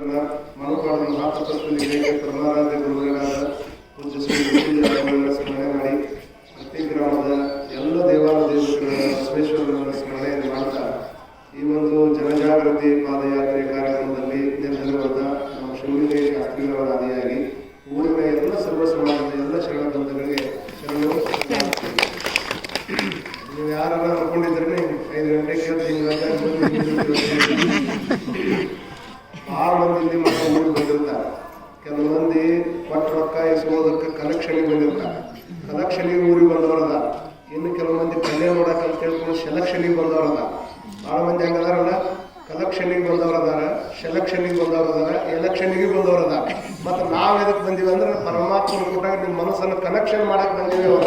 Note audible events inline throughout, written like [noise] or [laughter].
ಮನೋಪಾಡದ ಮಹಾತತ್ವದಲ್ಲಿ ಪರಮಾರಾಧ್ಯ ಗುರುಗಳಾದ ಪೂಜ್ಯ ಶ್ರೀ ಮಾಡಿ, ಪ್ರತಿ ಗ್ರಾಮದ ಎಲ್ಲ ದೇವಾಲಯ ದೇವತೆಗಳ ಬಸವೇಶ್ವರರನ್ನ ಸ್ಮರಣೆ ಮಾಡ್ತಾ, ಈ ಒಂದು ಜನಜಾಗೃತಿ ಪಾದಯಾತ್ರೆ ಕಾರ್ಯಕ್ರಮದಲ್ಲಿ ಹೇಳ್ಕೊಂಡು ಸೆಲೆಕ್ಷನಿಗೆ ಬಂದವರದ ಭಾಳ ಮಂದಿ ಹಂಗದಾರಲ್ಲ ಕಲೆಕ್ಷನಿಗೆ ಬಂದವ್ರು ಅದಾರ ಸೆಲೆಕ್ಷನಿಗೆ ಬಂದವ್ರು ಅದಾರ ಎಲೆಕ್ಷನಿಗೆ ಬಂದವ್ರು ಅದಾರ. ಮತ್ತು ನಾವು ಎದಕ್ಕೆ ಬಂದಿವಿ ಅಂದ್ರೆ ಪರಮಾತ್ಮನ ಕೂಡ ನಿಮ್ಮ ಮನಸ್ಸನ್ನು ಕನೆಕ್ಷನ್ ಮಾಡಕ್ಕೆ ಬಂದೀವಿ ಅವರ.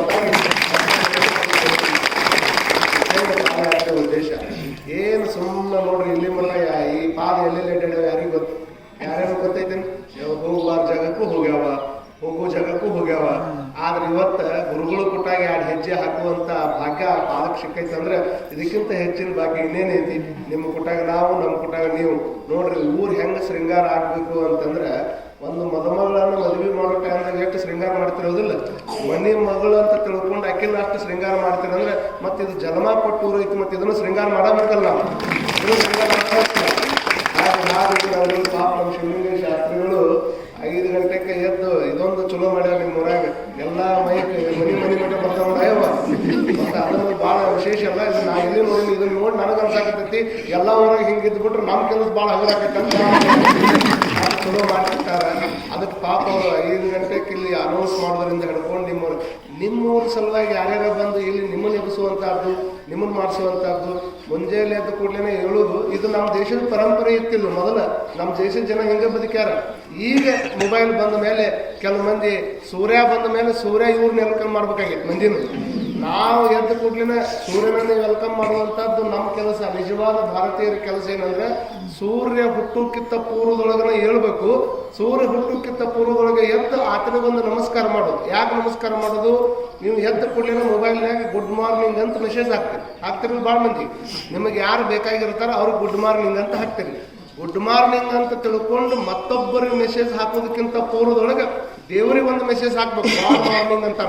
ಉದ್ದೇಶ. ಏನು ಸುಮ್ಮನೆ ನೋಡ್ರಿ, ಇಲ್ಲಿ ಮಟ್ಟ ಈ ಪಾದ ಎಲ್ಲೆಲ್ಲಿ ಅಡ್ಡಾಡ್ಯಾವ ಯಾರಿಗೂ ಗೊತ್ತು ಯಾರ್ಯಾರು ಗೊತ್ತೈತೇನು? ಹೋಗ್ಬಾರ್ದು ಜಾಗಕ್ಕೂ ಹೋಗ್ಯಾವ. ಹೋಗೋ ಜಾಗಕ್ಕೂ ಹೋಗ್ಯಾವ. ಆದ್ರೆ ಇವತ್ತ ಗುರುಗಳು ಕೊಟ್ಟಾಗ ಎರಡು ಹೆಜ್ಜೆ ಹಾಕುವಂತ ಭಾಗ್ಯ ಪಾದಕ್ಕೆ ಸಿಕ್ಕೈತೆ ಅಂದ್ರೆ ಇದಕ್ಕಿಂತ ಹೆಚ್ಚಿನ ಭಾಗ್ಯ ಇನ್ನೇನೈತಿ? ನಿಮ್ಮ ಕೊಟ್ಟಾಗ ನಾವು, ನಮ್ಮ ಕೊಟ್ಟಾಗ ನೀವು. ನೋಡ್ರಿ, ಊರು ಹೆಂಗ ಶೃಂಗಾರ ಆಗ್ಬೇಕು ಅಂತಂದ್ರೆ ಒಂದು ಮದುಮಗಳನ್ನ ಮದುವೆ ಮಾಡೋ ಟೈಮ್ದಾಗ ಎಷ್ಟು ಶೃಂಗಾರ ಮಾಡ್ತಿರೋದಿಲ್ಲ. ಮನೆ ಮಗಳು ಅಂತ ತಿಳ್ಕೊಂಡು ಅಕ್ಕಿನ ಅಷ್ಟು ಶೃಂಗಾರ ಮಾಡ್ತೀರ ಅಂದ್ರೆ ಮತ್ತೆ ಇದು ಜನ್ಮ ಕೊಟ್ಟೂರು ಐತಿ ಮತ್ತೆ ಇದನ್ನು ಶೃಂಗಾರ ಮಾಡಬೇಕಲ್ಲ ನಾವು. ಶೃಂಗಾರ ನಮ್ಮ ಶಿವಲಿಂಗ ಶಾಸ್ತ್ರಿಗಳು ಐದು ಗಂಟೆಗೆ ಎದ್ದು ಇದೊಂದು ಚಲೋ ಮಾಡ್ಯಾರ ನಿಮ್ಮ ಊರಾಗ. ಎಲ್ಲ ಮೈಕ್ ಮನಿ ಮನೆ ಮನೆ ಬರ್ತಾವ ಅಯ್ಯವ ಮತ್ತೆ ಭಾಳ ವಿಶೇಷ ಅಲ್ಲ. ನಾ ಎಲ್ಲಿ ನೋಡಿ ಇದನ್ನ ನೋಡಿ ನನಗೆ ಅನ್ಸಾಕತ್ತೈತಿ. ಎಲ್ಲ ಊರಾಗ ಹಿಂಗೆ ಇದ್ಬಿಟ್ರೆ ನಮ್ಮ ಕೆಲಸ ಭಾಳ ಹಗರಾಕೈತೆ ಅಂತ. ಚಲೋ ಮಾಡ್ತಿರ್ತಾರೆ ಅದಕ್ಕೆ ಪಾಪ ಅವರು ಐದು ಗಂಟೆಗೆ ಇಲ್ಲಿ ಅನೌನ್ಸ್ ಮಾಡೋದ್ರಿಂದ ಹಿಡ್ಕೊಂಡು ನಿಮ್ಮವ್ರು ನಿಮ್ಮೂರ ಸಲುವಾಗಿ ಯಾರ್ಯಾರ ಬಂದು ಇಲ್ಲಿ ನಿಮ್ಮನ್ನು ಎಬ್ಬಿಸುವಂಥದ್ದು ನಿಮ್ಮನ್ನು ಮಾಡಿಸುವಂಥದ್ದು ಮುಂಜಾನೆ ಎದ್ದ ಕೂಡಲೇ ಹೇಳೋದು ಇದು ನಮ್ಮ ದೇಶದ ಪರಂಪರೆ ಇತ್ತಿಲ್ಲ. ಮೊದಲು ನಮ್ಮ ದೇಶದ ಜನ ಹೆಂಗೆ ಬದುಕ್ಯಾರ? ಈಗ ಮೊಬೈಲ್ ಬಂದ ಮೇಲೆ ಕೆಲವು ಮಂದಿ ಸೂರ್ಯ ಬಂದ ಮೇಲೆ ಸೂರ್ಯ ಇವ್ರನ್ನ ಎಲ್ಕೊಂಡು ಮಾಡ್ಬೇಕಾಗಿತ್ತು ಮಂದಿನ. ನಾವು ಎದ್ದ ಕೂಡಲೇ ಸೂರ್ಯನನ್ನೇ ವೆಲ್ಕಮ್ ಮಾಡುವಂಥದ್ದು ನಮ್ಮ ಕೆಲಸ. ನಿಜವಾದ ಭಾರತೀಯರ ಕೆಲಸ ಏನಂದ್ರೆ ಸೂರ್ಯ ಹುಟ್ಟುಕ್ಕಿಂತ ಪೂರ್ವದೊಳಗನ ಹೇಳ್ಬೇಕು. ಸೂರ್ಯ ಹುಟ್ಟುಕ್ಕಿಂತ ಪೂರ್ವದೊಳಗೆ ಎದ್ದು ಆತನಿಗೊಂದು ನಮಸ್ಕಾರ ಮಾಡೋದು. ಯಾಕೆ ನಮಸ್ಕಾರ ಮಾಡೋದು? ನೀವು ಎದ್ದ ಕೂಡಲೇ ಮೊಬೈಲ್ನಾಗ ಗುಡ್ ಮಾರ್ನಿಂಗ್ ಅಂತ ಮೆಸೇಜ್ ಹಾಕ್ತೀರಿ. ಹಾಕ್ತಿರಲ್ಲ ಭಾಳ ಮಂದಿ. ನಿಮಗೆ ಯಾರು ಬೇಕಾಗಿರ್ತಾರೋ ಅವ್ರಿಗೆ ಗುಡ್ ಮಾರ್ನಿಂಗ್ ಅಂತ ಹಾಕ್ತೀರಿ. ಗುಡ್ ಮಾರ್ನಿಂಗ್ ಅಂತ ತಿಳ್ಕೊಂಡು ಮತ್ತೊಬ್ಬರಿಗೆ ಮೆಸೇಜ್ ಹಾಕೋದಕ್ಕಿಂತ ಪೂರ್ವದೊಳಗೆ ದೇವರಿಗೆ ಒಂದು ಮೆಸೇಜ್ ಹಾಕ್ಬೇಕು. ಗುಡ್ ಮಾರ್ನಿಂಗ್ ಅಂತ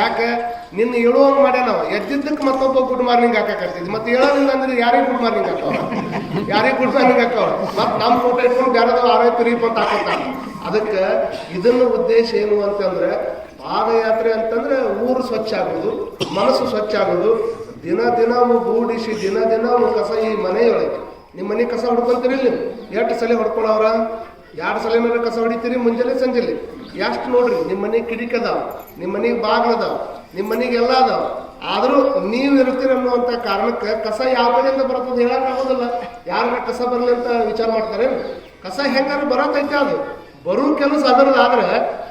ಯಾಕೆ? ನಿನ್ನ ಹೇಳುವಂಗೆ ಮಾಡ್ಯ ನಾವು ಎದ್ದಿದ್ದಕ್ಕೆ ಮತ್ತೊಬ್ಬ ಗುಡ್ ಮಾರ್ನಿಂಗ್ ಹಾಕಕ್ಕಾಗ್ತೈತಿ ಮತ್ತೆ ಹೇಳೋದಿಲ್ಲ ಅಂದ್ರೆ ಯಾರಿಗೆ ಗುಡ್ ಮಾರ್ನಿಂಗ್ ಹಾಕವ ಯಾರಿಗೆ ಗುಡ್ ಮಾರ್ನಿಂಗ್ ಮತ್ತೆ ನಮ್ಮ ಫೋಟೋ ಇಟ್ಕೊಂಡು ಬೇರೆ ಆರೈತು ರೀಪ್ ಅಂತ ಹಾಕೋತಾರ. ಅದಕ್ಕೆ ಇದನ್ನ ಉದ್ದೇಶ ಏನು ಅಂತಂದ್ರೆ ಪಾದಯಾತ್ರೆ ಅಂತಂದ್ರೆ ಊರು ಸ್ವಚ್ಛ ಆಗೋದು, ಮನಸ್ಸು ಸ್ವಚ್ಛ ಆಗೋದು. ದಿನ ದಿನ ಗೂಡಿಸಿ, ದಿನ ದಿನ ಕಸ ಈ ಮನೆಯೊಳಗೆ. ನಿಮ್ಮ ಮನೆ ಕಸ ಹೊಡ್ಕೊಂತೀರಿ ಎಷ್ಟು ಸಲ ಹೊಡ್ಕೊಳವ್ರ? ಎರಡು ಸಲ ಮೇಲೆ ಕಸ ಹೊಡಿತೀರಿ? ಮುಂಜಾನೆ, ಸಂಜೆಲಿ. ಎಷ್ಟು ನೋಡ್ರಿ ನಿಮ್ಮ ಮನೆಗೆ ಕಿಡಿಕ್ ಅದಾವ ನಿಮ್ಮ ಮನೆಗೆ ಬಾಗ್ಲು ಅದಾವ ನಿಮ್ಮ ಮನೆಗೆ ಎಲ್ಲ ಅದಾವ. ಆದರೂ ನೀವು ಇರ್ತೀರಿ ಅನ್ನುವಂಥ ಕಾರಣಕ್ಕೆ ಕಸ ಯಾವ ಕಡೆಯಿಂದ ಬರ್ತದೆ ಹೇಳಕ್ ಆಗೋದಿಲ್ಲ. ಯಾರ ಕಸ ಬರಲಿ ಅಂತ ವಿಚಾರ ಮಾಡ್ತಾರೆ? ಕಸ ಹೆಂಗಾರು ಬರತೈತೆ ಅದು. ಬರೋ ಕೆಲಸ ಅದರದ್ದು. ಆದ್ರೆ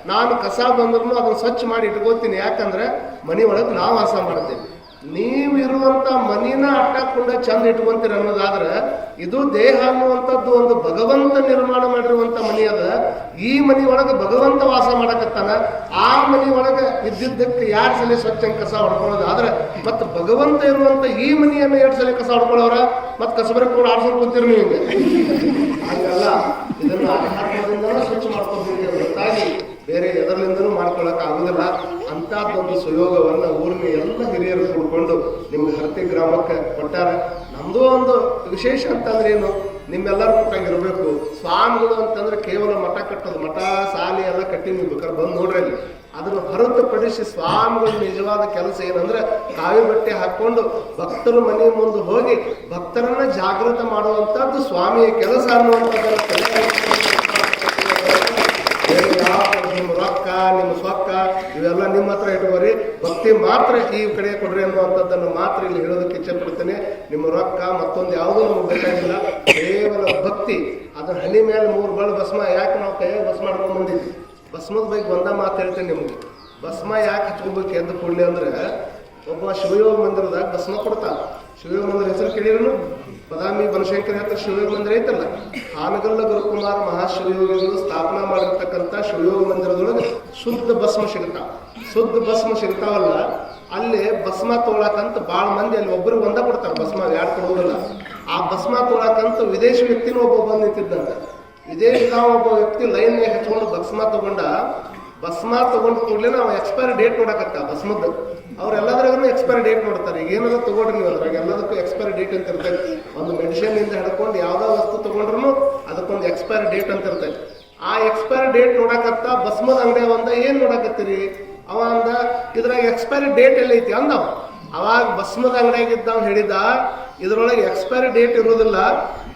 ನಾನು ಕಸ ಬಂದ್ರು ಅದನ್ನ ಸ್ವಚ್ಛ ಮಾಡಿ ಇಟ್ಕೋತೀನಿ. ಯಾಕಂದ್ರೆ ಮನೆ ಒಳಗೆ ನಾವು ವಾಸ ಮಾಡ್ತೇವೆ. ನೀವು ಇರುವಂತ ಮನಿನ ಅಟ್ಟಾಕೊಂಡ ಚಂದ ಇಟ್ಕೊಂತೀರ ಅನ್ನೋದಾದ್ರೆ ಇದು ದೇಹ ಅನ್ನುವಂಥದ್ದು ಒಂದು ಭಗವಂತ ನಿರ್ಮಾಣ ಮಾಡಿರುವಂತ ಮನಿ ಅದ. ಈ ಮನಿ ಭಗವಂತ ವಾಸ ಮಾಡಕತ್ತಾನ. ಆ ಮನಿ ಇದ್ದಿದ್ದಕ್ಕೆ ಯಾರು ಸಲ ಸ್ವಚ್ಛ ಕಸ ಹೊಡ್ಕೊಳ್ಳೋದು? ಆದ್ರೆ ಮತ್ತೆ ಭಗವಂತ ಇರುವಂತ ಈ ಮನಿಯನ್ನ ಎರಡು ಸಲ ಕಸ ಹೊಡ್ಕೊಳ್ಳೋರ ಮತ್ತೆ ಕಸಬರ ಕೂಡ ಆಡ್ಸೋದು ಕೂತಿರ್ ನೀವು ಹಿಂಗೆ. ಹಂಗಲ್ಲ, ಇದನ್ನ ಸ್ವಚ್ಛ ಮಾಡ್ಕೋಬೇಕು ಬೇರೆ ಎದರಲಿಂದನೂ ಮಾಡ್ಕೊಳಕ್ ಆಗುದಿಲ್ಲ. ಒಂದು ಸುಯೋಗವನ್ನ ಊರಿನ ಎಲ್ಲ ಹಿರಿಯರು ಕೂಡ್ಕೊಂಡು ನಿಮ್ಮ ಹರತಿ ಗ್ರಾಮಕ್ಕೆ ಕೊಟ್ಟಾರ. ನಮ್ದು ಒಂದು ವಿಶೇಷ ಅಂತಂದ್ರೆ ಏನು? ನಿಮ್ಮೆಲ್ಲರೂ ಕೊಟ್ಟಾಗಿರ್ಬೇಕು ಸ್ವಾಮಿಗಳು ಅಂತಂದ್ರೆ ಕೇವಲ ಮಠ ಕಟ್ಟೋದು, ಮಠ ಸಾಲಿ ಎಲ್ಲ ಕಟ್ಟಿ ನೀವು ಬೇಕಾದ್ರೆ ಬಂದು ನೋಡ್ರಿ ಅಲ್ಲಿ. ಅದನ್ನು ಹೊರತುಪಡಿಸಿ ಸ್ವಾಮಿಗಳು ನಿಜವಾದ ಕೆಲಸ ಏನಂದ್ರೆ ಕಾವಿ ಬಟ್ಟೆ ಹಾಕೊಂಡು ಭಕ್ತರ ಮನೆ ಮುಂದೆ ಹೋಗಿ ಭಕ್ತರನ್ನ ಜಾಗೃತ ಮಾಡುವಂತದ್ದು ಸ್ವಾಮಿಯ ಕೆಲಸ ಅನ್ನುವಂಥದ್ದನ್ನು ಯಾವ ನಿಮ್ಮ ರೊಕ್ಕ, ನಿಮ್ಮ ಸೊಕ್ಕ ಇವೆಲ್ಲ ನಿಮ್ಮ ಹತ್ರ ಇಟ್ಕೋರಿ ಭಕ್ತಿ ಮಾತ್ರ ಈ ಕಡೆ ಕೊಡ್ರಿ ಅನ್ನುವಂಥದ್ದನ್ನು ಮಾತ್ರ ಇಲ್ಲಿ ಹೇಳೋದಕ್ಕೆ ಇಚ್ಛೆ ಪಡ್ತೇನೆ. ನಿಮ್ಮ ರೊಕ್ಕ ಮತ್ತೊಂದು ಯಾವುದೂ ನಮ್ಗೆ ಬೇಕಾಗಿಲ್ಲ. ಕೇವಲ ಭಕ್ತಿ. ಅದರ ಹನಿ ಮೇಲೆ ಮೂರು ಬಳ ಭಸ್ಮ. ಯಾಕೆ ನಾವು ಕೈಯಾಗ ಬಸ್ ಮಾಡ್ಕೊಂಡು ಬಂದಿದ್ವಿ? ಭಸ್ಮದ ಬಗ್ಗೆ ಬಂದ ಮಾತು ಹೇಳ್ತೇನೆ ನಿಮಗೆ. ಭಸ್ಮ ಯಾಕೆ ಹಚ್ಕೋಬೇಕು ಎದ್ದು ಕೊಡ್ಲಿ ಅಂದ್ರೆ, ಒಬ್ಬ ಶಿವಯೋಗ ಮಂದಿರದಾಗ ಭಸ್ಮ ಕೊಡ್ತಾನ ಶಿವಯೋಗ ಮಂದಿರ ಹೆಸರು ಕೇಳಿರೋನು ಬದಾಮಿ ಬನಶಂಕರಿ ಹತ್ರ ಶಿವಯೋಗ ಮಂದಿರ ಐತಲ್ಲ? ಹಾನಗಲ್ಲ ಗುರುಕುಮಾರ ಮಹಾಶಿವಯೋಗಿಗಳು ಸ್ಥಾಪನಾ ಮಾಡಿರ್ತಕ್ಕಂಥ ಶಿವಯೋಗ ಮಂದಿರದೊಳಗೆ ಶುದ್ಧ ಭಸ್ಮ ಸಿಗ್ತಾವ. ಶುದ್ಧ ಭಸ್ಮ ಸಿಗ್ತಾವಲ್ಲ, ಅಲ್ಲಿ ಭಸ್ಮ ತೋಳಕಂತ ಭಾಳ ಮಂದಿ ಅಲ್ಲಿ ಒಬ್ಬರಿಗೆ ಬಂದ ಕೊಡ್ತಾರೆ, ಭಸ್ಮ ಯಾರು ಕೊಡೋದಿಲ್ಲ ಆ ಭಸ್ಮ ತೊಗೊಳಕಂತ ವಿದೇಶಿ ವ್ಯಕ್ತಿನೂ ಒಬ್ಬ ಬಂದು ನಿಂತಿದ್ದಂತೆ. ನಾವು ಒಬ್ಬ ವ್ಯಕ್ತಿ ಲೈನ್ ಹಚ್ಕೊಂಡು ಭಸ್ಮ ತಗೊಂಡ ಭಸ್ಮ ತಗೊಂಡ ಕೂಡಲೇ ನಾವು ಎಕ್ಸ್ಪೈರಿ ಡೇಟ್ ನೋಡಕತ್ತ ಭಸ್ಮದ್ದು ಅವ್ರೆಲ್ಲದ್ರಾಗೂ ಎಕ್ಸ್ಪೈರಿ ಡೇಟ್ ನೋಡ್ತಾರೆ. ಈಗ ಏನಾದ್ರು ತಗೊಂಡ್ರಿ ನೀವು ಅದ್ರಾಗ ಎಲ್ಲದಕ್ಕೂ ಎಕ್ಸ್ಪೈರಿ ಡೇಟ್ ಅಂತ ಇರ್ತೈತಿ. ಒಂದು ಮೆಡಿಸಿನ್ ಇಂದ ಹಿಡ್ಕೊಂಡು ಯಾವ್ದೋ ವಸ್ತು ತಗೊಂಡ್ರು ಅದಕ್ಕೊಂದು ಎಕ್ಸ್ಪೈರಿ ಡೇಟ್ ಅಂತ ಇರ್ತೈತಿ. ಆ ಎಕ್ಸ್ಪೈರಿ ಡೇಟ್ ನೋಡಕತ್ತ ಭಸ್ಮದ ಅಂಗಡಿ ಒಂದ, ಏನ್ ನೋಡಕತ್ತೀರಿ? ಅವ ಅಂದ, ಇದ್ರಾಗ ಎಕ್ಸ್ಪೈರಿ ಡೇಟ್ ಎಲ್ಲೈತಿ ಅಂದವ. ಅವಾಗ ಭಸ್ಮದ ಅಂಗಡಿಯಾಗಿದ್ದ ಹೇಳಿದ, ಇದ್ರೊಳಗೆ ಎಕ್ಸ್ಪೈರಿ ಡೇಟ್ ಇರೋದಿಲ್ಲ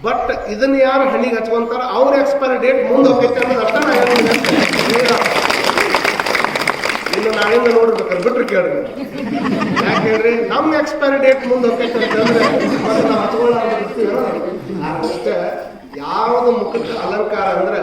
ಬಟ್ ಇದನ್ನ ಯಾರು ಹಣ್ಣಿಗೆ ಹಚ್ಕೊಂತಾರ ಅವ್ರ ಎಕ್ಸ್ಪೈರಿ ಡೇಟ್ ಮುಂದೆ ಹೋಗೈತೆ ಅನ್ನೋದು ಅರ್ಥ ನಾ ಹೇಳಿದ್ದೀನಿ ಅಂತ ಹೇಳಿದ. ಇನ್ನು ನಾಳಿಂದ ನೋಡ್ಬೇಕಾದ್ರೆ ಬಿಟ್ರೆ ಕೇಳ್ರಿ ಯಾಕೆ ಹೇಳ್ರಿ ನಮ್ಮ ಎಕ್ಸ್ಪೈರಿ ಡೇಟ್ ಮುಂದೆ ಹೋಗ್ತೈತೆ ಅಂತಂದ್ರೆ ಮತ್ತೆ ನಾವು ಹಚ್ಕೊಳ್ಳೋಣ ಅದಕ್ಕೆ ಯಾವ್ದು ಮುಖಕ್ಕೆ ಅಲಂಕಾರ ಅಂದ್ರೆ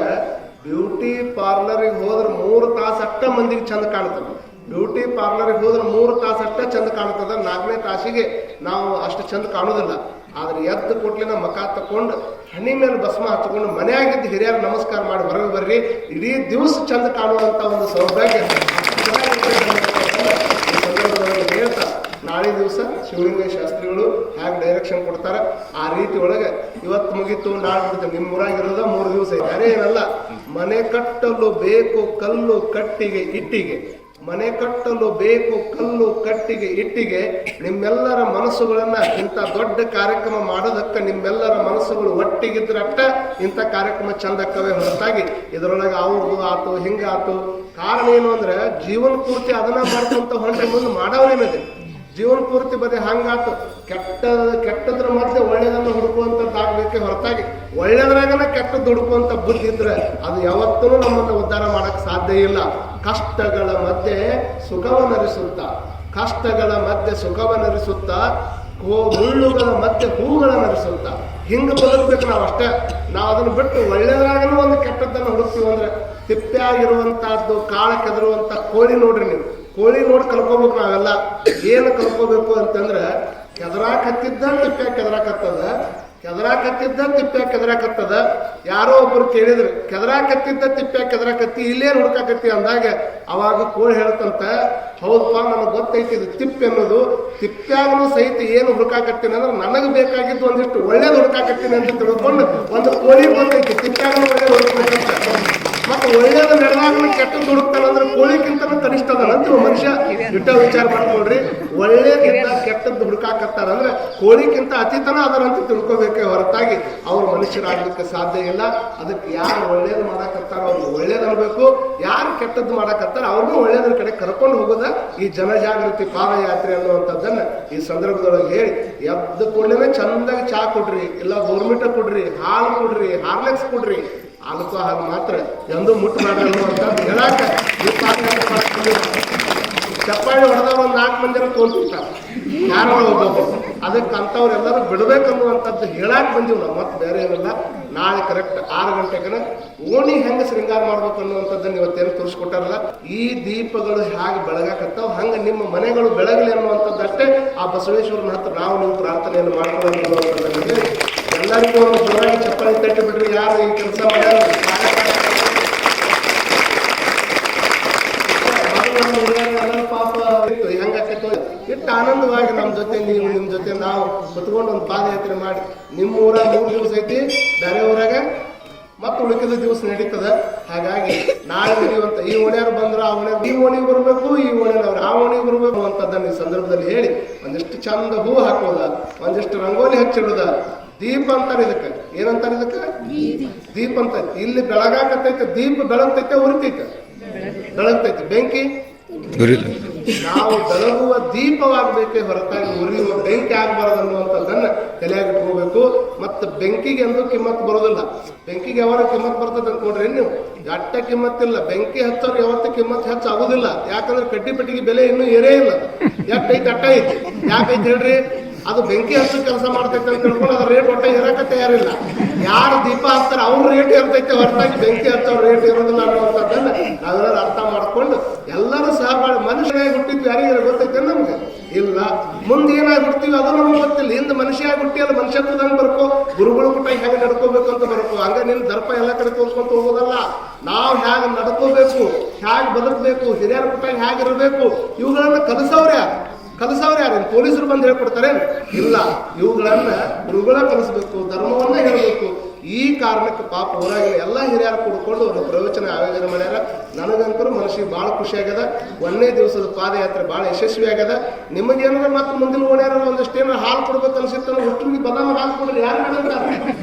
ಬ್ಯೂಟಿ ಪಾರ್ಲರಿಗೆ ಹೋದ್ರೆ ಮೂರು ತಾಸು ಅಷ್ಟ ಮಂದಿಗೆ ಚಂದ ಕಾಣ್ತದೆ. ಬ್ಯೂಟಿ ಪಾರ್ಲರಿಗೆ ಹೋದ್ರೆ ಮೂರು ತಾಸು ಅಷ್ಟ ಚಂದ ಕಾಣ್ತದೆ. ನಾಲ್ಕನೇ ತಾಸಿಗೆ ನಾವು ಅಷ್ಟು ಚಂದ ಕಾಣೋದಿಲ್ಲ ಆದ್ರೆ ಎದ್ದು ಕೊಟ್ಲಿನ ಮಕ ತಕೊಂಡು ಹಣ್ಣಿ ಮೇಲೆ ಭಸ್ಮ ಹಚ್ಕೊಂಡು ಮನೆಯಾಗಿದ್ದು ಹಿರಿಯರು ನಮಸ್ಕಾರ ಮಾಡಿ, ಹೊರಗೆ ಬರ್ರಿ, ಇಡೀ ದಿವಸ ಚಂದ ಕಾಣುವಂತ ಒಂದು ಸೌಭಾಗ್ಯ. ಹೇಳ್ತಾ ನಾಳೆ ದಿವಸ ಶಿವಲಿಂಗ ಶಾಸ್ತ್ರಿಗಳು ಹ್ಯಾಗೆ ಡೈರೆಕ್ಷನ್ ಕೊಡ್ತಾರ? ಆ ರೀತಿ ಒಳಗೆ ಇವತ್ತು ಮುಗೀತು, ನಾಳೆ ಬಿಡ್ತೇವೆ ನಿಮ್ಮ ಊರಾಗಿರೋದ ಮೂರು ದಿವಸ ಐತೆ. ಏನಲ್ಲ, ಮನೆ ಕಟ್ಟಲು ಬೇಕು, ಕಲ್ಲು ಕಟ್ಟಿಗೆ, ಇಟ್ಟಿಗೆ. ಮನೆ ಕಟ್ಟಲು ಬೇಕು, ಕಲ್ಲು, ಕಟ್ಟಿಗೆ, ಇಟ್ಟಿಗೆ, ನಿಮ್ಮೆಲ್ಲರ ಮನಸ್ಸುಗಳನ್ನ ಇಂಥ ದೊಡ್ಡ ಕಾರ್ಯಕ್ರಮ ಮಾಡೋದಕ್ಕೆ ನಿಮ್ಮೆಲ್ಲರ ಮನಸ್ಸುಗಳು ಒಟ್ಟಿಗಿದ್ರಟ್ಟ ಇಂಥ ಕಾರ್ಯಕ್ರಮ ಚಂದಕ್ಕವೇ ಹೊರತಾಗಿ. ಇದರೊಳಗೆ ಅವ್ರದ್ದು ಆತು, ಹಿಂಗಾತು. ಕಾರಣ ಏನು ಅಂದ್ರೆ ಜೀವನ ಪೂರ್ತಿ ಅದನ್ನ ಮಾಡ್ಕೊಂತ ಹೊಂಟ್ರೆ ಮುಂದೆ ಮಾಡೋನೇನಿದೆ ಜೀವನ ಪೂರ್ತಿ ಬರೀ ಹಂಗಾತು. ಕೆಟ್ಟ ಕೆಟ್ಟದ್ರ ಮಧ್ಯೆ ಒಳ್ಳೇದನ್ನ ಹುಡುಕುವಂತದ್ದಾಗಬೇಕೆ ಹೊರತಾಗಿ. ಒಳ್ಳೇದ್ರಾಗನ ಕೆಟ್ಟದ್ದು ಹುಡುಕುವಂಥ ಬುದ್ಧಿ ಇದ್ರೆ ಅದು ಯಾವತ್ತೂ ನಮ್ಮನ್ನು ಉದ್ಧಾರ ಮಾಡಕ್ಕೆ ಸಾಧ್ಯ ಇಲ್ಲ. ಕಷ್ಟಗಳ ಮಧ್ಯೆ ಸುಖವನ್ನರಿಸುತ್ತ. ಕಷ್ಟಗಳ ಮಧ್ಯೆ ಸುಖವನ್ನರಿಸುತ್ತ. ಹೋ ಮುಳ್ಳುಗಳ ಮಧ್ಯೆ ಹೂಗಳನ್ನರಿಸುತ್ತ. ಹಿಂಗ ಬದುಕಬೇಕು ನಾವು ಅಷ್ಟೇ. ನಾವು ಅದನ್ನ ಬಿಟ್ಟು ಒಳ್ಳೇದ್ರಾಗನೂ ಒಂದು ಕೆಟ್ಟದ್ದನ್ನು ಹುಡುಕ್ತೀವಿ ಅಂದ್ರೆ ತಿಪ್ಪೆ ಆಗಿರುವಂತಹದ್ದು ಕಾಳ ಕೆದರುವಂತ ಕೋಳಿ ನೋಡ್ರಿ ನೀವು. ಕೋಳಿ ನೋಡಿ ಕಲ್ಕೋಬೇಕು ನಾವೆಲ್ಲ, ಏನು ಕಲ್ಕೋಬೇಕು ಅಂತಂದ್ರೆ ಕೆದರಾಕತ್ತಿದ್ದ ತಿಪ್ಪೆ ಕೆದರಾಕತ್ತದ ಕೆದರಾಕತ್ತಿದ್ದ ತಿಪ್ಪೆ ಕೆದರಾಕತ್ತದ. ಯಾರೋ ಒಬ್ರು ಕೇಳಿದ್ರು, ಕೆದರಾಕತ್ತಿದ್ದ ತಿಪ್ಪೆ ಕೆದರಾಕತ್ತಿ ಇಲ್ಲೇನು ಹುಡ್ಕಾಕತ್ತಿ ಅಂದಾಗ ಅವಾಗ ಕೋಳಿ ಹೇಳ್ತಂತ ಹೌದಪ್ಪ ನನಗೆ ಗೊತ್ತೈತಿ, ಇದು ತಿಪ್ಪೆ ಅನ್ನೋದು. ತಿಪ್ಪ್ಯಾಗನು ಸಹಿತ ಏನು ಹುಡುಕಾಕತ್ತೀನಿ ಅಂದ್ರೆ ನನಗೆ ಬೇಕಾಗಿದ್ದು ಒಂದಿಷ್ಟು ಒಳ್ಳೇದು ಹುಡುಕಾಕತ್ತೀನಿ ಅಂತ ತಿಳ್ಕೊಂಡು ಒಂದು ಕೋಳಿ ಬಂದೈತಿ ತಿಪ್ಪ್ಯಾಗನು ಒಳ್ಳೇದು ಹುಡುಕ್ಬೇಕಂತ ಮತ್ತೆ ಒಳ್ಳೇದು ನಡೆದಾಗ ಕೆಟ್ಟದ್ದು ಹುಡುಕ್ತಾನಂದ್ರೆ ಕೋಳಿಕ್ಕಿಂತ ಇವ ಮನುಷ್ಯ ಇಟ್ಟ ವಿಚಾರ ಮಾಡ್ಕೊಳ್ರಿ ಒಳ್ಳೇದಿಂದ ಕೆಟ್ಟದ್ದು ಹುಡುಕಾಕತ್ತಾರ ಅಂದ್ರೆ ಕೋಳಿಗಿಂತ ಅತಿತನ ಅದರಂತ ತಿಳ್ಕೊಬೇಕೆ ಹೊರತಾಗಿ ಅವ್ರ ಮನುಷ್ಯರಾಗ್ಲಿಕ್ಕೆ ಸಾಧ್ಯ ಇಲ್ಲ. ಅದಕ್ಕೆ ಯಾರು ಒಳ್ಳೇದು ಮಾಡಾಕತ್ತಾರ ಅವ್ರಿಗೆ ಒಳ್ಳೇದು ಯಾರು ಕೆಟ್ಟದ್ದು ಮಾಡಾಕತ್ತಾರ ಅವ್ರನ್ನೂ ಒಳ್ಳೇದ್ರ ಕಡೆ ಕರ್ಕೊಂಡು ಹೋಗೋದ ಈ ಜನಜಾಗೃತಿ ಪಾದಯಾತ್ರೆ ಅನ್ನುವಂಥದ್ದನ್ನ ಈ ಸಂದರ್ಭದೊಳಗೆ ಹೇಳಿ. ಎದ್ದ ಕೂಡಲೇ ಚಂದಾಗಿ ಚಾ ಕೊಡ್ರಿ, ಇಲ್ಲ ಗೋರ್ಮಿಟ ಕೊಡ್ರಿ, ಹಾಲು ಕೊಡ್ರಿ ಹಾರ್ಲೆಕ್ಸ್ ಕೊಡ್ರಿ ಆಲ್ಕೋಹಾಲ್ ಮಾತ್ರ ಎಂದೂ ಮುಟ್ಟಬಾರ್ದು ಅಂತ ಹೇಳಾಕ. ಚಪ್ಪಾಳಿ ಹೊಡೆದವ್ರು ಒಂದು ನಾಲ್ಕು ಮಂದಿ ತೋಲ್ತಿರ್ತಾರೆ ಯಾರೋ ಒಬ್ಬೊಬ್ಬರು ಅದಕ್ಕೆ ಅಂಥವ್ರೆಲ್ಲರೂ ಬಿಡ್ಬೇಕನ್ನುವಂಥದ್ದು ಹೇಳಕ್ ಬಂದೀವಿ ನಾವು, ಮತ್ತೆ ಬೇರೆ ಏನಿಲ್ಲ. ನಾಳೆ ಕರೆಕ್ಟ್ ಆರು ಗಂಟೆಗೆ ಓಣಿ ಹೆಂಗೆ ಶೃಂಗಾರ ಮಾಡ್ಬೇಕು ಅನ್ನುವಂಥದ್ದನ್ನು ಇವತ್ತೇನು ತೋರಿಸ್ಕೊಟ್ಟಾರಲ್ಲ, ಈ ದೀಪಗಳು ಹೇಗೆ ಬೆಳಗಾಕತ್ತಾವ, ಹಂಗೆ ನಿಮ್ಮ ಮನೆಗಳು ಬೆಳಗಲಿ ಅನ್ನುವಂಥದ್ದಷ್ಟೇ ಆ ಬಸವೇಶ್ವರನ ಹತ್ರ ನಾವು ನೀವು ಪ್ರಾರ್ಥನೆಯನ್ನು ಮಾಡ್ಕೊಳ್ಳೋದು ಎಲ್ಲರಿಗೂ ಒಂದು ಜೋರಾಗಿ ಚಪ್ಪಾಳಿ ತಟ್ಟಿಬಿಟ್ರು, ಯಾರು ಈ ಕೆಲಸ ಮಾಡ್ಯಾರ ಪಾಪ ಹೆಂಗಾಕೈತೋ ಇಟ್ಟು ಆನಂದವಾಗಿ ನಮ್ಮ ಜೊತೆ ನೀವು, ನಿಮ್ಮ ಜೊತೆ ನಾವು ಕುತ್ಕೊಂಡು ಒಂದು ಪಾದಯಾತ್ರೆ ಮಾಡಿ. ನಿಮ್ಮ ಊರಾಗ ಮೂರು ದಿವಸ ಐತಿ, ಬೇರೆ ಊರಾಗ ಮತ್ತೆ ಉಳಿಕಿದ ದಿವಸ ನಡೀತದ. ಹಾಗಾಗಿ ನಾಳೆ ನಡೆಯುವಂತ ಈ ಓಣ್ಯಾರು ಬಂದ್ರು, ಆ ಓಣ್ಯಾರು ಈ ಓಣಿಗೆ ಬರಬೇಕು, ಈ ಓಣ್ಯಾನವ್ರು ಆ ಓಣಿಗೆ ಬರಬೇಕು ಅಂತದನ್ನ ಈ ಸಂದರ್ಭದಲ್ಲಿ ಹೇಳಿ ಒಂದಿಷ್ಟು ಚಂದ ಹೂ ಹಾಕೋದ ಒಂದಿಷ್ಟು ರಂಗೋಲಿ ಹಚ್ಚಿಡೋದ ದೀಪ ಅಂತಾರೆ ಇದಕ್ಕೆ. ಏನಂತಾರೆ ಇದಕ್ಕೆ? ದೀಪ. ಅಂತ ಇಲ್ಲಿ ಬೆಳಗಾಕತ್ತೈತೆ ದೀಪ ಬೆಳಗ್ತೈತೆ ಉರಿತೈತೆ. ಬೆಳಗ್ತೈತೆ. ಬೆಂಕಿ? ನಾವು ಬೆಳಗುವ ದೀಪವಾಗಬೇಕೇ ಹೊರತಾಗಿ ಉರಿಯುವ ಬೆಂಕಿ ಆಗಬಾರದು ಅನ್ನುವಂಥದ್ದನ್ನ ತಲೆಯಾಗಿಟ್ಕೋಬೇಕು ಮತ್ತು ಬೆಂಕಿಗೆ ಎಂದೂ ಕಿಮ್ಮತ್ ಬರೋದಿಲ್ಲ. ಬೆಂಕಿಗೆ ಯಾವಾಗ ಕಿಮ್ಮತ್ ಬರ್ತದೆ ಅಂತ ನೋಡ್ರಿ ನೀವು? ಅಟ್ಟ ಕಿಮ್ಮತ್ತಿಲ್ಲ. ಬೆಂಕಿ ಹಚ್ಚೋರು ಯಾವತ್ತೂ ಕಿಮ್ಮತ್ ಹೆಚ್ಚು ಆಗುದಿಲ್ಲ ಯಾಕಂದ್ರೆ ಕಡ್ಡಿ ಪೆಟ್ಟಿಗೆ ಬೆಲೆ ಇನ್ನೂ ಏರೇ ಇಲ್ಲ. ಎಷ್ಟೈತೆ ಅಟ್ಟ ಐತಿ? ಯಾಕೈತೆ ಹೇಳ್ರಿ? ಅದು ಬೆಂಕಿ ಹಚ್ಚು ಕೆಲಸ ಮಾಡ್ತೈತೆ ಅಂತ ತಿಳ್ಕೊಂಡು ಅದ್ರ ರೇಟ್ ಒಟ್ಟ ಇರಕ ತಯಾರಿಲ್ಲ. ಯಾರು ದೀಪ ಹಾಕ್ತಾರೆ ಅವ್ರ ರೇಟ್ ಇರ್ತೈತೆ ಹೊರತಾಗಿ ಬೆಂಕಿ ಹಚ್ಚೋ ರೇಟ್ ಇರೋದಿಲ್ಲ ಅನ್ನುವಂಥದ್ದನ್ನ ನಾವೆಲ್ಲರೂ ಅರ್ಥ ಮಾಡ್ಕೊಂಡು ಎಲ್ಲರೂ ಸಹ ಮನುಷ್ಯನಾಗಿ ಹುಟ್ಟಿದ್ವಿ ಯಾರಿಗೆ ಗೊತ್ತೈತೆ ನಮ್ಗೆ? ಇಲ್ಲ. ಮುಂದೆ ಏನಾಗಿ ಹುಡ್ತೀವಿ ಅದು ನಮ್ಗೆ ಗೊತ್ತಿಲ್ಲ. ಹಿಂದೆ ಮನುಷ್ಯ ಹುಟ್ಟಿ ಅಲ್ಲಿ ಮನುಷ್ಯತ್ವದಂಗೆ ಬರ್ಕೋ? ಗುರುಗಳು ಬಿಟ್ಟ ಹೇಗೆ ನಡ್ಕೋಬೇಕು ಅಂತ ಬರ್ಕೋ? ಹಂಗ ನಿನ್ನ ದರ್ಪ ಎಲ್ಲ ಕಡೆ ತೋರ್ಸ್ಕೊಂತ ಹೋಗೋದಲ್ಲ. ನಾವು ಹೇಗೆ ನಡ್ಕೋಬೇಕು? ಹೇಗೆ ಬದುಕಬೇಕು? ಹಿರಿಯರ ಬಿಟ್ಟ ಹೇಗಿರಬೇಕು ಇವುಗಳನ್ನ ಕಲಿಸವ್ರ ಯಾರು? ಕಲಿಸವ್ರು ಯಾರು ಪೊಲೀಸರು ಬಂದು ಹೇಳ್ಕೊಡ್ತಾರೆ ಇಲ್ಲ ಇವುಗಳನ್ನ ಗುರುಗಳ ಕಲಿಸ್ಬೇಕು ಧರ್ಮವನ್ನ ಹೇಳಬೇಕು. ಈ ಕಾರಣಕ್ಕೆ ಪಾಪ ಊರಾಗಿಲ್ಲ ಎಲ್ಲ ಹಿರಿಯರು ಕೂಡ್ಕೊಂಡು ಒಂದು ಪ್ರವಚನ ಆಯೋಜನೆ ಮಾಡ್ಯಾರ. ನನಗಂತರೂ ಮನಸ್ಸಿಗೆ ಭಾಳ ಖುಷಿ ಆಗ್ಯದ. ಒಂದನೇ ದಿವಸದ ಪಾದಯಾತ್ರೆ ಭಾಳ ಯಶಸ್ವಿ ಆಗ್ಯದ. ನಿಮಗೇನಾರ ಮತ್ತೆ ಮುಂದಿನ ಓಣ್ಯಾರ ಒಂದಿಷ್ಟು ಏನಾರ ಹಾಲು ಕೊಡ್ಬೇಕು ಅನ್ಸಿತ್ತು ಹುಟ್ಟರಿಗೆ ಬದಾಮ ಹಾಲು ಕೊಡ್ರಿ ಯಾರು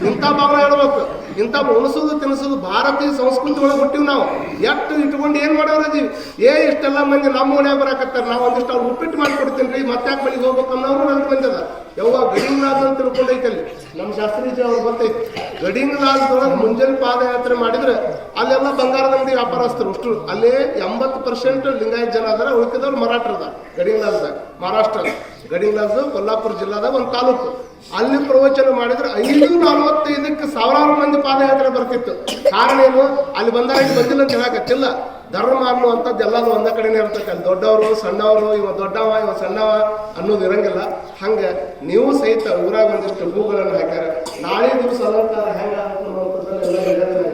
ಇಂಥ ಭಾವನೆ ಹೇಳ್ಬೇಕು. ಇಂಥ ಉಣಸೋದು ತಿನ್ನಿಸೋದು ಭಾರತೀಯ ಸಂಸ್ಕೃತಿ ಒಳಗೆ ಹುಟ್ಟಿವಿ ನಾವು. ಎಷ್ಟು ಇಟ್ಕೊಂಡು ಏನು ಮಾಡೋರು ಅದೀವಿ ಏ, ಇಷ್ಟೆಲ್ಲ ಮಂದಿ ನಮ್ಮ ಓಣ್ಯಾಗ ಬರಾಕತ್ತಾರ. ನಾವು ಒಂದಿಷ್ಟು ಅವ್ರು ಉಪ್ಪಿಟ್ಟು ಮಾಡಿಕೊಡ್ತೀನಿ ರೀ ಮತ್ತೆ ಮನೆಗೆ ಹೋಗ್ಬೇಕು ಅನ್ನೋರು ನನಗೆ ಬಂದದ ಯಾವಾಗ ಲಾಜ್ ಅಂತ ತಿಳ್ಕೊಂಡೈತೆ ಅಲ್ಲಿ ನಮ್ಮ ಶಾಸ್ತ್ರೀಜಿ ಅವ್ರು ಬರ್ತೈತಿ ಗಡಿಂಗ್ ಲಾಜ್ದೊಳಗೆ ಮುಂಜಾನೆ ಪಾದಯಾತ್ರೆ ಮಾಡಿದ್ರೆ ಅಲ್ಲೆಲ್ಲ ಬಂಗಾರದ ಅಂಗಡಿ ವ್ಯಾಪಾರಸ್ಥರು. ಅಷ್ಟು ಅಲ್ಲೇ ಎಂಬತ್ತು ಪರ್ಸೆಂಟ್ ಲಿಂಗಾಯತ್ ಜನ ಅದರ ಉಳಿಕಿದವ್ರು ಮರಾಠರು ಅದಾರ, ಗಡಿಂಗ್ ಲಾಜ್ದಾಗ ಮಹಾರಾಷ್ಟ್ರ, ಗಡಿಂಗ್ ಲಾಜ್ ಕೊಲ್ಲಾಪುರ ಜಿಲ್ಲಾದಾಗ ಒಂದು ತಾಲೂಕು. ಅಲ್ಲಿ ಪ್ರವಚನ ಮಾಡಿದ್ರೆ ಐದು ನಲವತ್ತೈದಕ್ಕೆ ಸಾವಿರಾರು ಮಂದಿ ಪಾದಯಾತ್ರೆ ಬರ್ತಿತ್ತು. ಕಾರಣ ಏನು? ಅಲ್ಲಿ ಬಂದಾಗ ಬಂದಿಲ್ಲ ಅಂತ ಹೇಳಕತ್ತಿಲ್ಲ ಧರ್ಮ ಅನ್ನುವಂಥದ್ದು ಎಲ್ಲಾನು ಒಂದ ಕಡೆನೇ ಇರ್ತಕ್ಕ ದೊಡ್ಡವರು, ಸಣ್ಣವರು, ಇವ ದೊಡ್ಡವ, ಇವ ಸಣ್ಣವ ಅನ್ನೋದು ಇರಂಗಿಲ್ಲ. ಹಂಗೆ ನೀವು ಸಹಿತ ಊರಾಗ ಒಂದಿಷ್ಟು ಹೂಗಳನ್ನು ಹಾಕ್ಯಾರ. ನಾಳೆ ದಿವಸ ಅಲಂಕಾರ ಹೆಂಗ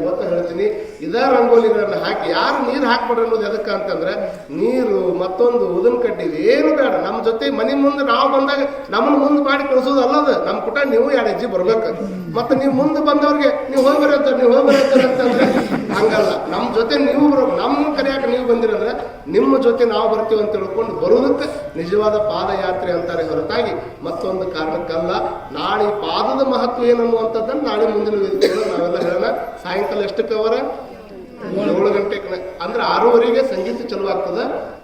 ಇವತ್ತು ಹೇಳ್ತೀನಿ. ಇದೇ ರಂಗೋಲಿಗಳನ್ನ ಹಾಕಿ ಯಾರು ನೀರು ಹಾಕ್ಬಿಡ್ರಿ ಅನ್ನೋದು ಎದಕ್ಕೆ ಅಂತಂದ್ರೆ, ನೀರು ಮತ್ತೊಂದು ಉದನ್ ಕಡ್ಡಿ ಏನು ಬೇಡ. ನಮ್ಮ ಜೊತೆ ಮನೆ ಮುಂದೆ ನಾವು ಬಂದಾಗ ನಮ್ಮನ್ನು ಮುಂದೆ ಮಾಡಿ ಕಳಿಸೋದು ಅಲ್ಲದ. ನಮ್ಮ ಕುಟ ನೀವು ಎರಡು ಹೆಜ್ಜೆ ಬರ್ಬೇಕು. ಮತ್ತೆ ನೀವು ಮುಂದೆ ಬಂದವ್ರಿಗೆ ನೀವು ಹೋಗ್ಬರತ್ತ ನೀವು ಹೋಗ್ಬರತ್ತ ಅಂತಂದ್ರೆ ಹಂಗಲ್ಲ. ನಮ್ಮ ಜೊತೆ ನೀವು ಬರೋ ನಮ್ಮ ಕರೆಯಾಕ ನೀವು ಬಂದಿರಂದ್ರೆ ನಿಮ್ಮ ಜೊತೆ ನಾವು ಬರ್ತೀವಿ ಅಂತ ತಿಳ್ಕೊಂಡು ಬರೋದಕ್ಕೆ ನಿಜವಾದ ಪಾದಯಾತ್ರೆ ಅಂತಾರೆ ಹೊರತಾಗಿ ಮತ್ತೊಂದು ಕಾರಣಕ್ಕಲ್ಲ. ನಾಳೆ ಪಾದದ ಮಹತ್ವ ಏನನ್ನುವಂಥದ್ದನ್ನು ನಾಳೆ ಮುಂದಿನ ವೇದಿಕೆಗಳು ನಾವೆಲ್ಲ ಹೇಳೋಣ. ಸಾಯಂಕಾಲ ಎಷ್ಟಕ್ಕೆ ಅವರ? ಏಳು ಗಂಟೆಗೆ ಅಂದ್ರೆ ಆರೂವರೆಗೆ ಸಂಗೀತ ಚಲೋ ಆಗ್ತದ.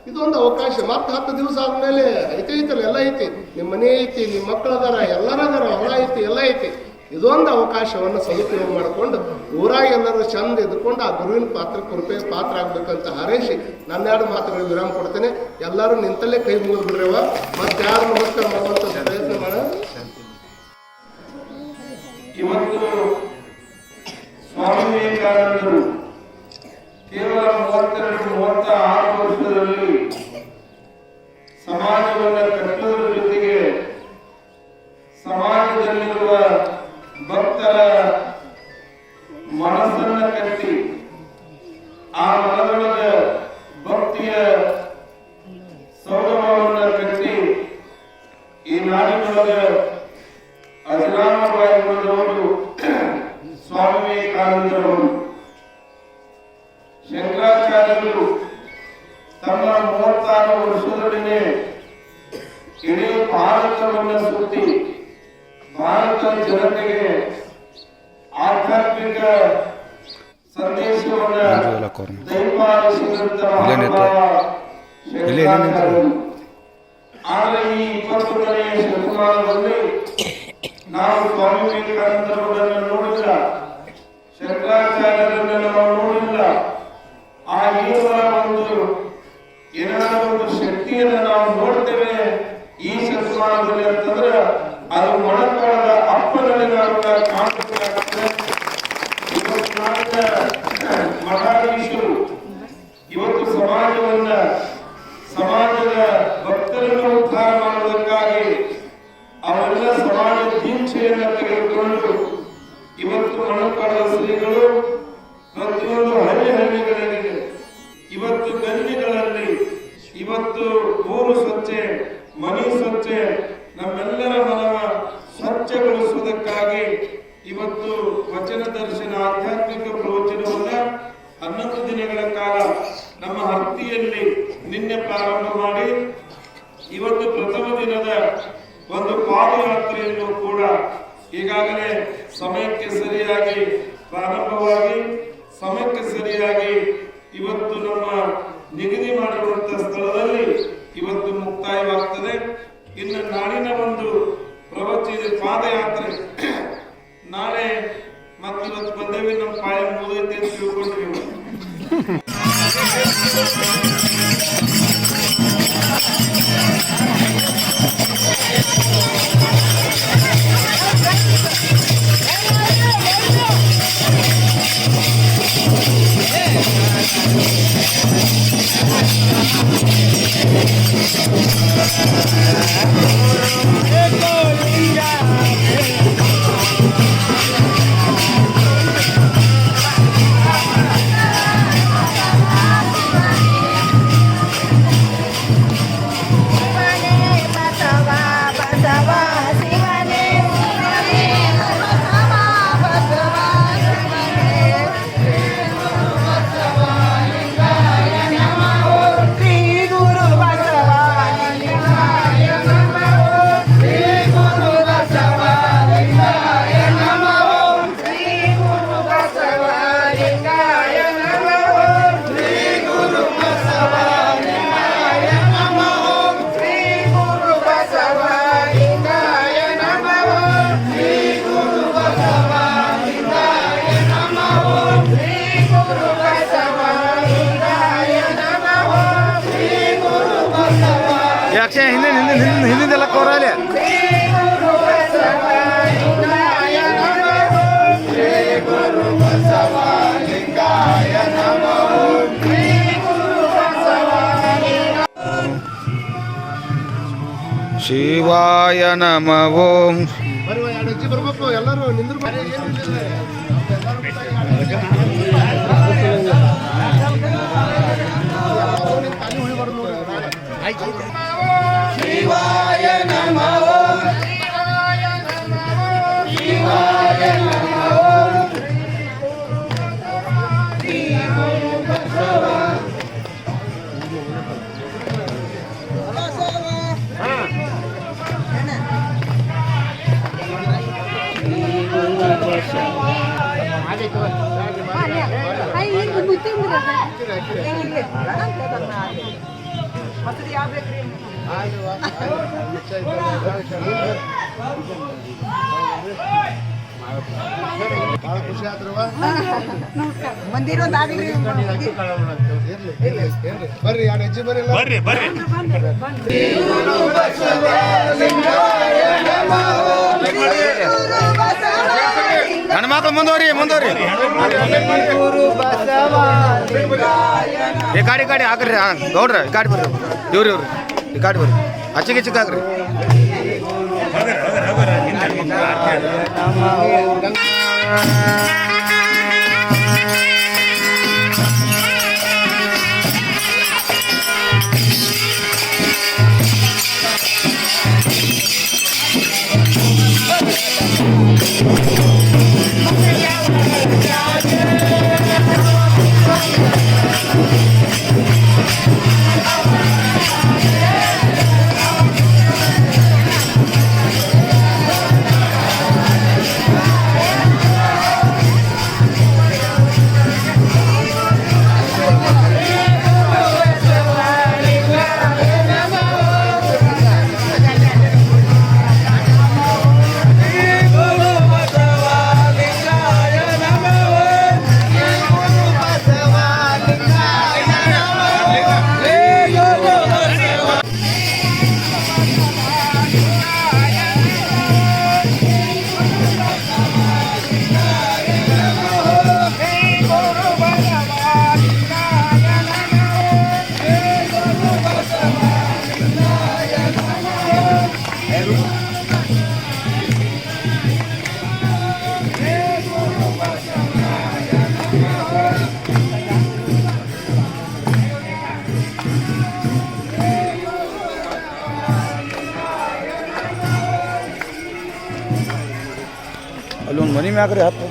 ಇದೊಂದು ಅವಕಾಶ. ಮತ್ತೆ ಹತ್ತು ದಿವಸ ಆದ್ಮೇಲೆ ಐತೆ ಐತಲ್ಲ, ಎಲ್ಲ ಐತಿ. ನಿಮ್ಮ ಮನೆ ಐತಿ ನಿಮ್ಮ ಮಕ್ಕಳು ಅದಾರ, ಎಲ್ಲರ ಅದಾರ ಐತಿ, ಎಲ್ಲ ಐತಿ. ಇದೊಂದು ಅವಕಾಶವನ್ನು ಸದುಪಯೋಗ ಮಾಡಿಕೊಂಡು ಊರಾಗ ಎಲ್ಲರೂ ಚಂದ ಇದ್ದುಕೊಂಡು ಆ ಗುರುವಿನ ಪಾತ್ರ ಕೃಪೆ ಪಾತ್ರ ಆಗ್ಬೇಕಂತ ಹಾರೈಸಿ ನನ್ನೆರಡು ಮಾತುಗಳಿಗೆ ವಿರಾಮ ಕೊಡ್ತೇನೆ. ಎಲ್ಲರೂ ನಿಂತಲ್ಲೇ ಕೈ ಮುಗಿದು ಬಿಡ್ರವ ಮತ್ತೆ ಯಾರು ನಮಸ್ಕಾರ ಮಾಡುವಂತ ಪ್ರಯತ್ನ ಮಾಡ ಇವತ್ತು ಸ್ವಾಮಿ ವಿವೇಕಾನಂದರು ಕೇವಲ ಮೂವತ್ತೆರಡು ಮೂವತ್ತ ಆರು ಮನಸ್ಸನ್ನ ಕಟ್ಟಿ ಆ ಮನದೊಳಗ ವಿವೇಕಾನಂದರವರನ್ನು ನೋಡಿಲ್ಲ. ಶಂಕರಾಚಾರ್ಯರನ್ನು ನಾವು ನೋಡಿಲ್ಲ. ಆ ಇರುವ ಒಂದು ಏನಾದರೂ ಒಂದು ಶಕ್ತಿಯನ್ನು ನಾವು ನೋಡ್ತೇವೆ, ಈ ಶತಮಾನದಲ್ಲಿ ಅಂತಂದ್ರೆ ಅದು ಮೊಣಕಾಲದ ಅಪ್ಪನಲ್ಲಿ ನಾವು ಕಾಣಬೇಕಾಗ್ತದೆ ಇವತ್ತು ಇವತ್ತು ಸಮಾಜವನ್ನ ಇವತ್ತು ಮಣ್ಣುಕಾಳದ ಶ್ರೀಗಳು ಪ್ರತಿಯೊಂದು ಹಳ್ಳಿ ಹಳ್ಳಿಗಳಲ್ಲಿ, ಇವತ್ತು ಗಲ್ಲಿಗಳಲ್ಲಿ ಇವತ್ತು ಊರು ಸ್ವಚ್ಛೆ, ಮನೆ ಸ್ವಚ್ಛೆ, ನಮ್ಮೆಲ್ಲರ ಮನವ ಸ್ವಚ್ಛಗೊಳಿಸುವುದಕ್ಕಾಗಿ ಇವತ್ತು ವಚನ ದರ್ಶನ, ಆಧ್ಯಾತ್ಮಿಕ ಪ್ರವಚನವನ್ನ ಹನ್ನೊಂದು ದಿನಗಳ ಕಾಲ ನಮ್ಮ ಹತ್ತಿಯಲ್ಲಿ ನಿನ್ನೆ ಪ್ರಾರಂಭ ಮಾಡಿ, ಇವತ್ತು ಪ್ರಥಮ ದಿನದ ಒಂದು ಪಾದಯಾತ್ರೆಯನ್ನು ಕೂಡ ಈಗಾಗಲೇ ಸಮಯಕ್ಕೆ ಸರಿಯಾಗಿ, ಪ್ರಾರಂಭವಾಗಿ ಸಮಯಕ್ಕೆ ಸರಿಯಾಗಿ ಇವತ್ತು ನಮ್ಮ ನಿಗದಿ ಮಾಡಿರುವಂತಹ ಸ್ಥಳದಲ್ಲಿ ಇವತ್ತು ಮುಕ್ತಾಯವಾಗ್ತದೆ. ಇನ್ನು ನಾಡಿನ ಒಂದು ಪ್ರವಚನ ಪಾದಯಾತ್ರೆ [coughs] ನಾಳೆ ಮತ್ತೆ ಇವತ್ತು ಬಂದೇವಿ ನಮ್ಮ ಪಾಯ ಮುಗಿದೈತೆ ಅಂತ ತಿಳ್ಕೊಂಡ್ರಿ ಅಕ್ಷಯ ಹಿಂದೆ ಹಿಂದಿನ ಹಿಂದೆ ಹಿಂದಿಂದೆಲ್ಲ ಕೋರಾಲೆ ಶಿವಾಯ ನಮ ಓಂ. ಎಲ್ಲರೂ ನಿಂದ್ರು ಬರ್ರಿ ಬರ್ರಿ. ಬರ್ರಿ ನನ್ನ ಮಕ್ಕಳು ಮುಂದುವರಿ ಮುಂದುವರಿ. ಈ ಗಾಡಿ ಗಾಡಿ ಹಾಕ್ರಿ ಈ ಗಾಡಿ ಬರ್ರಿ. ಇವ್ರಿ ಇವ್ರಿ. ಈ ಗಾಡಿ ಬರ್ರಿ ಅಚ್ಚಿಗೆ ಚಿಕ್ಕ ಹಾಕ್ರಿ ಅಲ್ಲೊಂದು ಮನಿ ಮ್ಯಾಗ್ರಿ ಹತ್ತು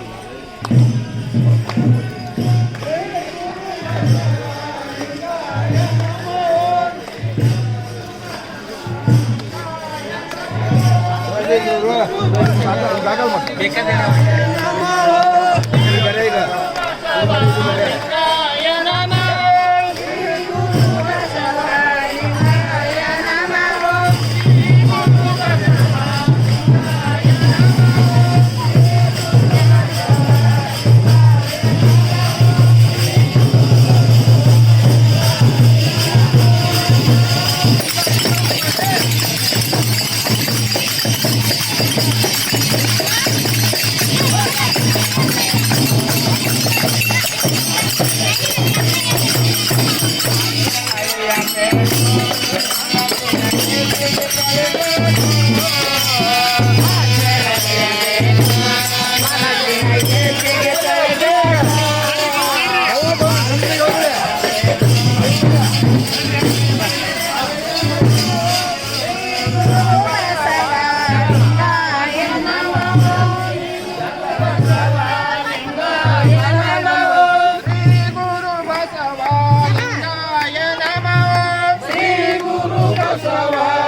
ಶಿವಾಯ